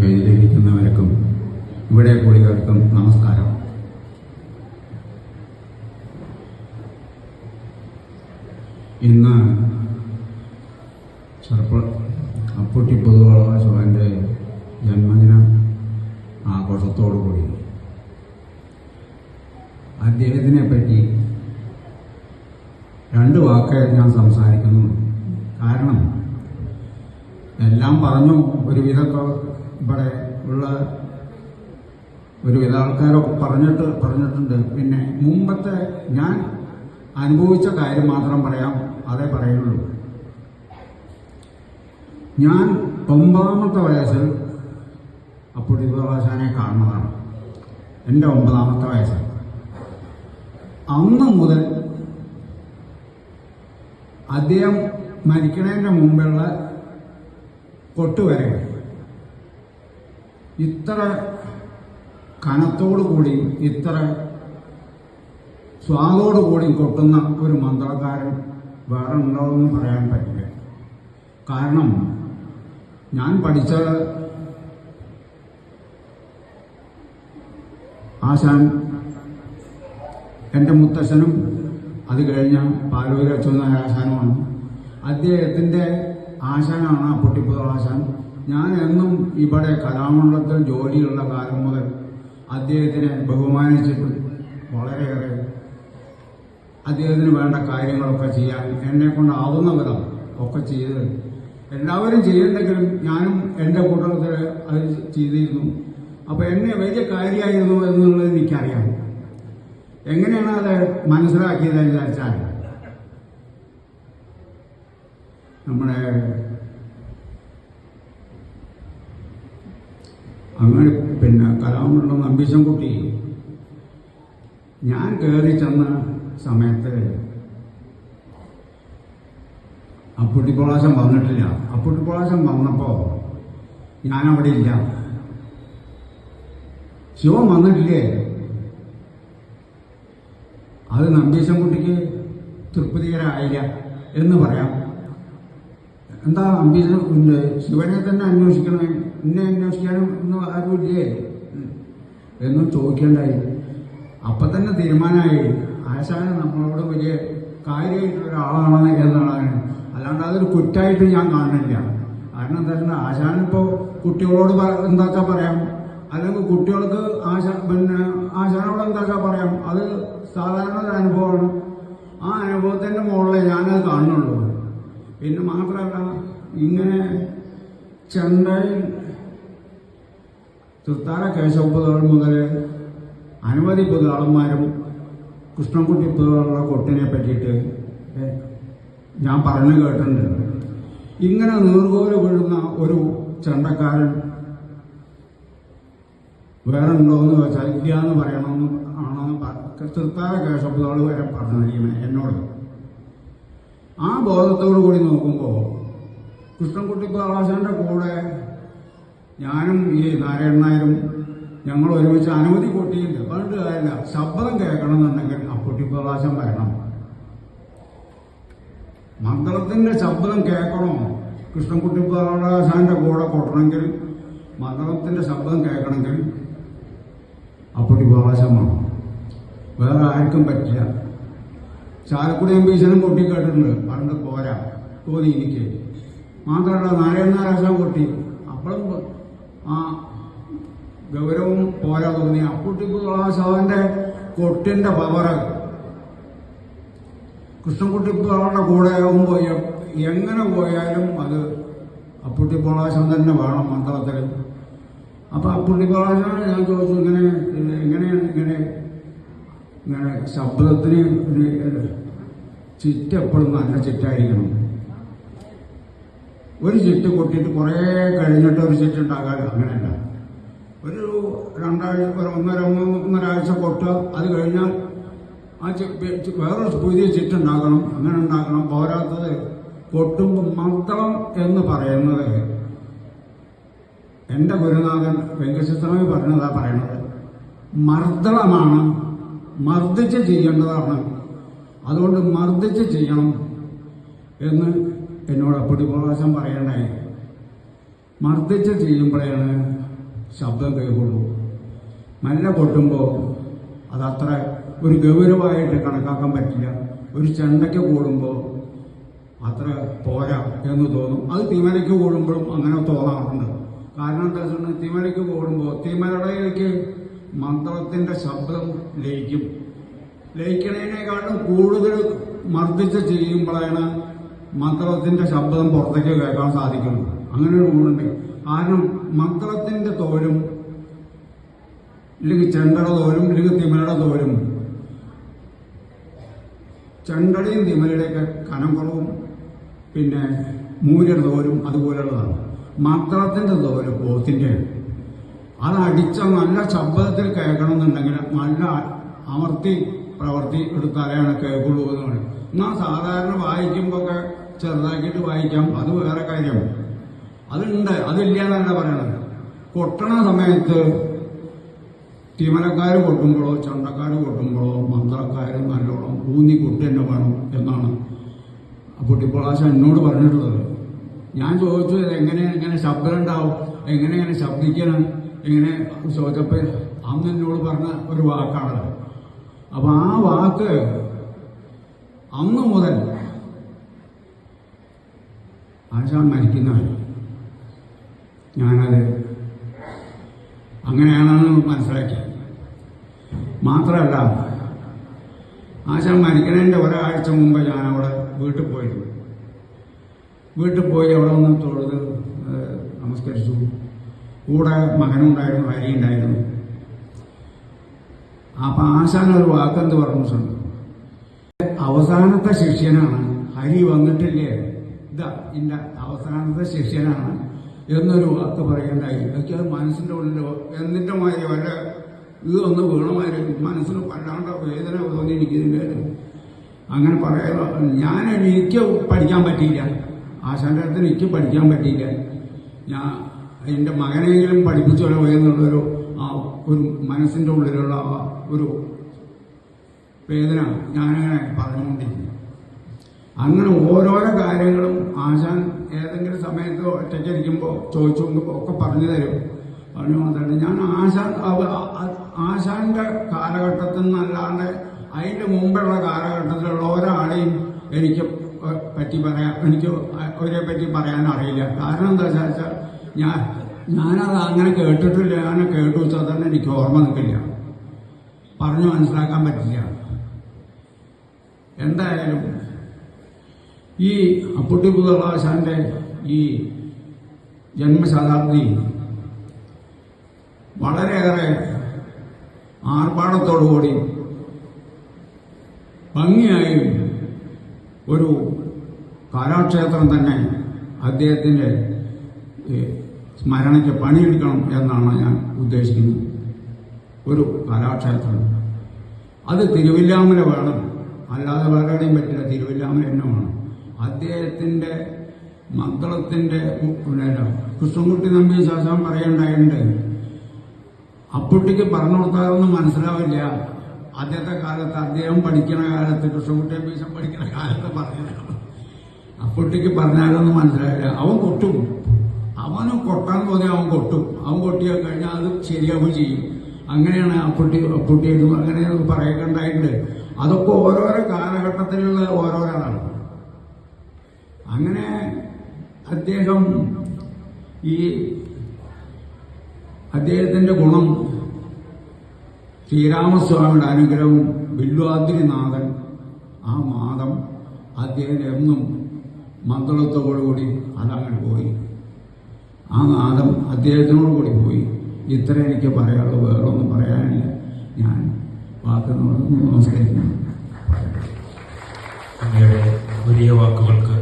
വേദിയിലിരിക്കുന്നവർക്കും ഇവിടെ കൂടിയവർക്കും നമസ്കാരം. ഇന്ന് ചെറുപ്പ അപ്പുട്ടി ജന്മദിനം ആഘോഷത്തോടു കൂടി. അദ്ദേഹത്തിനെ പറ്റി രണ്ട് വാക്ക് ഞാൻ സംസാരിക്കുന്നു. കാരണം എല്ലാം പറഞ്ഞു ഒരുവിധമൊക്കെ ഇവിടെ ഉള്ള ഒരുവിധ ആൾക്കാരൊക്കെ പറഞ്ഞിട്ട് പറഞ്ഞിട്ടുണ്ട്. പിന്നെ മുമ്പത്തെ ഞാൻ അനുഭവിച്ച കാര്യം മാത്രം പറയാം. അതേ പറയുള്ളൂ. ഞാൻ ഒമ്പതാമത്തെ വയസ്സിൽ അപ്പോൾ ദിവസാനെ കാണുന്നതാണ്. എന്റെ ഒമ്പതാമത്തെ വയസ്സിൽ. അന്ന് മുതൽ അദ്ദേഹം മരിക്കണതിന്റെ മുമ്പുള്ള കൊട്ടുവരെ ഇത്ര കനത്തോടു കൂടി ഇത്ര സ്വാദോടു കൂടി കൊട്ടുന്ന ഒരു മന്ത്രക്കാരൻ വേറെ ഉണ്ടാവുമെന്ന് പറയാൻ പറ്റില്ല. കാരണം ഞാൻ പഠിച്ച ആശാൻ എന്റെ മുത്തശ്ശനും അത് കഴിഞ്ഞ പാലൂർ അച്ഛനായ ആശാനുമാണ്. അദ്ദേഹത്തിന്റെ ആശാനാണ് ആ പൊട്ടിപ്പുത ആശാൻ. ഞാൻ എന്നും ഇവിടെ കലാമണ്ഡലത്തിൽ ജോലിയുള്ള കാലം മുതൽ അദ്ദേഹത്തിനെ ബഹുമാനിച്ചിട്ട് വളരെയേറെ അദ്ദേഹത്തിന് വേണ്ട കാര്യങ്ങളൊക്കെ ചെയ്യാൻ എന്നെ കൊണ്ടാവുന്ന വിധം ഒക്കെ ചെയ്ത് എല്ലാവരും ചെയ്യണ്ടെങ്കിലും ഞാനും എന്റെ കൂട്ടത്തിൽ അത് ചെയ്തിരുന്നു. അപ്പോൾ എന്നെ വലിയ കാര്യമായിരുന്നു എന്നുള്ളത് എനിക്കറിയാം. എങ്ങനെയാണ് അത് മനസ്സിലാക്കിയത് വിചാരിച്ചാൽ നമ്മുടെ അങ്ങനെ പിന്നെ കലാമുള്ള നമ്പീശൻകുട്ടി ഞാൻ കയറി ചെന്ന സമയത്ത് അപ്പുട്ടിപ്രാശം വന്നിട്ടില്ല. അപ്പുട്ടിപ്രാശം വന്നപ്പോൾ അവിടെ ഇല്ല. ശിവൻ വന്നിട്ടില്ലേ? അത് നമ്പീശൻകുട്ടിക്ക് തൃപ്തികരായില്ല എന്ന് പറയാം. എന്താ അമ്പീശൻ ശിവനെ തന്നെ അന്വേഷിക്കണേ? എന്നെ അന്വേഷിക്കാനും ഒന്നും ആരുമില്ലേ? എന്നും ചോദിക്കേണ്ടായി. അപ്പൊ തന്നെ തീരുമാനമായി. ആശാന് നമ്മളോട് വലിയ കാര്യമായിട്ടുള്ള ഒരാളാണ് എന്നുള്ളതാണ് അല്ലാണ്ട് അതൊരു കുറ്റായിട്ട് ഞാൻ കാണുന്നില്ല. കാരണം എന്താ വെച്ചാൽ ആശാനിപ്പോ കുട്ടികളോട് എന്താക്കാ പറയാം? അല്ലെങ്കിൽ കുട്ടികൾക്ക് ആശ പിന്നെ ആശാനോട് എന്താക്കാ പറയാം? അത് സാധാരണ ഒരു അനുഭവമാണ്. ആ അനുഭവത്തിന്റെ മുകളിലെ ഞാനത് കാണുന്നുള്ളൂ. പിന്നെ മാത്രമല്ല ഇങ്ങനെ ചെണ്ടയിൽ തൃത്താല കേശവപ്പുതകൾ മുതൽ അനവധി പുതുകാളന്മാരും കൃഷ്ണൻകുട്ടി പുതുകളുടെ കൊട്ടിനെ പറ്റിയിട്ട് ഞാൻ പറഞ്ഞു കേട്ടിട്ടുണ്ട്. ഇങ്ങനെ നീർകോൽ വീഴുന്ന ഒരു ചെണ്ടക്കാരൻ വേറെ ഉണ്ടോയെന്ന് വെച്ചാൽ ഇല്ല എന്ന് പറയണമെന്ന് ആണെന്ന് തൃത്താല കേശവപ്പുതകൾ വരെ പറഞ്ഞു എന്നോട്. ആ ബോധത്തോടു കൂടി നോക്കുമ്പോൾ കൃഷ്ണൻകുട്ടി പ്രകാശന്റെ കൂടെ ഞാനും ഈ നാരായണ നായരും ഞങ്ങൾ ഒരുമിച്ച് അനവധി കൊട്ടിയില്ല. പറഞ്ഞിട്ട് കാര്യമില്ല. ശബ്ദം കേൾക്കണമെന്നുണ്ടെങ്കിൽ ആ കുട്ടിപ്രകാശം വരണം. മംഗളത്തിന്റെ ശബ്ദം കേൾക്കണോ? കൃഷ്ണൻകുട്ടി പ്രകാശാന്റെ കൂടെ കൊട്ടണമെങ്കിൽ മംഗളത്തിന്റെ ശബ്ദം കേൾക്കണമെങ്കിൽ പ്രകാശം വേണം. വേറെ ആർക്കും പറ്റില്ല. ചാലക്കുടി അമ്പീശനും കൊട്ടി കേട്ടിട്ടുണ്ട്. പണ്ട് പോരാ. തോന്നി എനിക്ക്. മാത്രമല്ല നാരായണ നാരാശാൻ കൊട്ടി. അപ്പോഴും ആ ഗൗരവം പോരാ തോന്നി പ്രകാശവന്റെ കൊട്ടിന്റെ പവറ് കൃഷ്ണൻകുട്ടിപ്പുകളുടെ കൂടെ ആകുമ്പോൾ എങ്ങനെ പോയാലും അത് അപ്പുട്ടി പ്രകാശം തന്നെ വേണം മന്ത്രത്തിൽ അപ്പൊ അപ്പുട്ടി പ്രകാശനോട് ഞാൻ ചോദിച്ചു ഇങ്ങനെ എങ്ങനെയാണ് ഇങ്ങനെ ഇങ്ങനെ ശബ്ദത്തിന് ഒരു ചിറ്റ് എപ്പോഴും നല്ല ചിറ്റായിരിക്കണം. ഒരു ചിറ്റ് കൊട്ടിയിട്ട് കുറേ കഴിഞ്ഞിട്ട് ഒരു ചിറ്റ് ഉണ്ടാകാതെ അങ്ങനെയല്ല. ഒരു രണ്ടാഴ്ച ഒരു ഒന്നര ഒന്നരാഴ്ച കൊട്ടുക അത് കഴിഞ്ഞാൽ ആ വേറെ പുതിയ ചിറ്റ് ഉണ്ടാക്കണം അങ്ങനെ ഉണ്ടാക്കണം പോരാത്തത് കൊട്ടുമ്പോൾ മാത്രം എന്ന് പറയുന്നത് എന്റെ ഗുരുനാഥൻ വെങ്കടചിത്രമി പറഞ്ഞതാ പറയണത്. മർദ്ദളമാണ് മർദ്ദിച്ച് ചെയ്യേണ്ടതാണ്. അതുകൊണ്ട് മർദ്ദിച്ച് ചെയ്യണം എന്ന് എന്നോട് അപ്പടി പ്രകാശം പറയണ്ടായി. മർദ്ദിച്ച് ചെയ്യുമ്പോഴാണ് ശബ്ദം കൈകൊള്ളൂ മല്ല കൊട്ടുമ്പോൾ അതത്ര ഒരു ഗൗരവമായിട്ട് കണക്കാക്കാൻ പറ്റില്ല. ഒരു ചെണ്ടയ്ക്ക് കൂടുമ്പോൾ അത്ര പോരാ എന്ന് തോന്നും. അത് തിമലയ്ക്ക് കൂടുമ്പോഴും അങ്ങനെ തോന്നാറുണ്ട്. കാരണം എന്താ വെച്ചാൽ തിമലയ്ക്ക് കൂടുമ്പോൾ തിമലടയിലേക്ക് മന്ത്രത്തിന്റെ ശബ്ദം ലയിക്കും. ലയിക്കണേനെക്കാളും കൂടുതൽ മർദ്ദിച്ച് ചെയ്യുമ്പോഴാണ് മന്ത്രത്തിന്റെ ശബ്ദം പുറത്തേക്ക് കേൾക്കാൻ സാധിക്കുന്നു. അങ്ങനെ ഒരു ഗുണമുണ്ട് കാരണം മന്ത്രത്തിന്റെ തോലും ഇല്ലെങ്കിൽ ചെണ്ടയുടെ തോലും ഇല്ലെങ്കിൽ തിമലയുടെ തോലും ചെണ്ടടയും തിമലയുടെയൊക്കെ കനം കുറവും പിന്നെ മൂര്യയുടെ തോലും അതുപോലെയുള്ളതാണ് മന്ത്രത്തിന്റെ തോൽ പോത്തിന്റെ. അത് അടിച്ച നല്ല ശബ്ദത്തിൽ കേൾക്കണമെന്നുണ്ടെങ്കിൽ നല്ല അമർത്തി പ്രവർത്തി എടുത്താലാണ് കേൾക്കുള്ളൂ എന്ന് പറയും. എന്നാൽ സാധാരണ വായിക്കുമ്പോൾ ഒക്കെ ചെറുതാക്കിയിട്ട് വായിക്കാം. അത് വേറെ കാര്യം. അതുണ്ട്. അതില്ല എന്നല്ല പറയണത്. കൊട്ടണ സമയത്ത് തിമനക്കാർ കൊട്ടുമ്പോഴോ ചണ്ടക്കാർ കൊട്ടുമ്പോഴോ മന്ത്രക്കാർ നല്ലോണം ഊന്നി കൊട്ടി തന്നെ വേണം എന്നാണ്. പൊട്ടിപ്പൊളാശ എന്നോട് പറഞ്ഞിട്ടുള്ളത്. ഞാൻ ചോദിച്ചു എങ്ങനെയാണ് ഇങ്ങനെ ശബ്ദം ഉണ്ടാവും? എങ്ങനെ ഇങ്ങനെ ശബ്ദിക്കണം? എങ്ങനെ? ചോദിച്ചപ്പോൾ അന്ന് എന്നോട് പറഞ്ഞ ഒരു വാക്കാണ് അപ്പൊ ആ വാക്ക് അന്ന് മുതൽ ആശാൻ മരിക്കുന്ന ഞാനത് അങ്ങനെയാണെന്ന് മനസ്സിലാക്കി. മാത്രമല്ല ആശാൻ മരിക്കുന്നതിന്റെ ഒരാഴ്ച മുമ്പ് ഞാൻ അവിടെ വീട്ടിൽ പോയിരുന്നു. വീട്ടിൽ പോയി അവിടെ ഒന്ന് തൊഴുത് നമസ്കരിച്ചു. കൂടെ മകനുണ്ടായിരുന്നു ഭാര്യ ഉണ്ടായിരുന്നു അപ്പൊ ആശാൻ ഒരു വാക്കെന്ത് പറഞ്ഞു സ്വന്തം അവസാനത്തെ ശിഷ്യനാണ്. ഹരി വന്നിട്ടില്ലേ? ഇതാ ഇല്ല അവസാനത്തെ ശിഷ്യനാണ് എന്നൊരു വാക്ക് പറയണ്ടായി. എനിക്ക് അത് ഉള്ളിൽ എന്നിട്ട് മാതിരി വല്ല ഇത് ഒന്ന് വീണമാതിരി മനസ്സിന് വല്ലാണ്ട വേദന തോന്നിയിരിക്കുന്നതിന്റെ അങ്ങനെ പറയാ ഞാൻ എനിക്ക് പഠിക്കാൻ പറ്റിയില്ല. ആശാന്റെ അടുത്ത് എനിക്ക് പഠിക്കാൻ പറ്റിയില്ല. ഞാൻ എന്റെ മകനെങ്കിലും പഠിപ്പിച്ചു എന്നുള്ളൊരു ആ ഒരു മനസ്സിന്റെ ഉള്ളിലുള്ള ആ ഒരു വേദന ഞാനങ്ങനെ പറഞ്ഞുകൊണ്ടിരിക്കുന്നു. അങ്ങനെ ഓരോരോ കാര്യങ്ങളും ആശാൻ ഏതെങ്കിലും സമയത്ത് ഒറ്റയ്ക്കിരിക്കുമ്പോൾ ചോദിച്ചു നോക്കുമ്പോൾ ഒക്കെ പറഞ്ഞു തരും. പറഞ്ഞു മാത്രമല്ല ഞാൻ ആശാൻ ആശാന്റെ കാലഘട്ടത്തിൽ നിന്നല്ലാണ്ട് അതിന്റെ മുമ്പുള്ള കാലഘട്ടത്തിലുള്ള ഒരാളെയും എനിക്ക് പറ്റി പറയാൻ എനിക്ക് അവരെ പറ്റി പറയാൻ അറിയില്ല. കാരണം എന്താ വെച്ചാൽ ഞാൻ ഞാനത് അങ്ങനെ കേട്ടിട്ടില്ല. ഞാൻ കേട്ടു വെച്ചാൽ തന്നെ എനിക്ക് ഓർമ്മ നിൽക്കില്ല. പറഞ്ഞു മനസ്സിലാക്കാൻ പറ്റില്ല. എന്തായാലും ഈ അപ്പുട്ടി പുതുളാശാന്റെ ഈ ജന്മശതാബ്ദി വളരെയേറെ ആർഭാടത്തോടുകൂടി ഭംഗിയായി ഒരു കലാക്ഷേത്രം തന്നെ അദ്ദേഹത്തിന്റെ സ്മരണയ്ക്ക് പണിയെടുക്കണം എന്നാണ് ഞാൻ ഉദ്ദേശിക്കുന്നത്. ഒരു കലാക്ഷേത്രം അത് തിരുവില്ലാമല വേണം. അല്ലാതെ വേറെ എവിടെയും പറ്റില്ല. തിരുവില്ലാമല തന്നെ വേണം. അദ്ദേഹത്തിന്റെ മദ്ദളത്തിന്റെ കൃഷ്ണൻകുട്ടി നമ്പി ശാസ്ത്രം പറയണ്ടായിട്ടുണ്ട്. അപ്പുട്ടിക്ക് പറഞ്ഞു കൊടുത്താലൊന്നും മനസ്സിലാവില്ല. അദ്ദേഹത്തെ കാലത്ത് അദ്ദേഹം പഠിക്കുന്ന കാലത്ത് കൃഷ്ണൻകുട്ടി അമ്പീശം പഠിക്കുന്ന കാലത്ത് പറഞ്ഞില്ല അപ്പുട്ടിക്ക് പറഞ്ഞാലൊന്നും മനസ്സിലാവില്ല. അവൻ കൊട്ടും. അവനും കൊട്ടാൻ പോലെ അവൻ കൊട്ടും. അവൻ കൊട്ടിയാൽ കഴിഞ്ഞാൽ അത് ശരിയാവുകയും ചെയ്യും. അങ്ങനെയാണ് അപ്പുട്ടി അപ്പുട്ടി എന്ന് അങ്ങനെ ഉണ്ടായിട്ടുണ്ട് അതൊക്കെ ഓരോരോ കാലഘട്ടത്തിലുള്ള ഓരോരാളാണ്. അങ്ങനെ അദ്ദേഹം ഈ അദ്ദേഹത്തിന്റെ ഗുണം ശ്രീരാമസ്വാമിയുടെ അനുഗ്രഹവും ബില്വാദ്രിനാഥൻ ആ മാതം അദ്ദേഹം എന്നും മന്ത്രത്തോടുകൂടി അതങ്ങനെ പോയി. ആ നാദം അദ്ദേഹത്തിനോട് കൂടി പോയി. ഇത്ര എനിക്ക് പറയാനുള്ളൂ. വേറെ ഒന്നും പറയാനില്ല. ഞാൻ വാക്കുകളോട് നമസ്കരിക്കുന്നു പുതിയ വാക്കുകൾക്ക്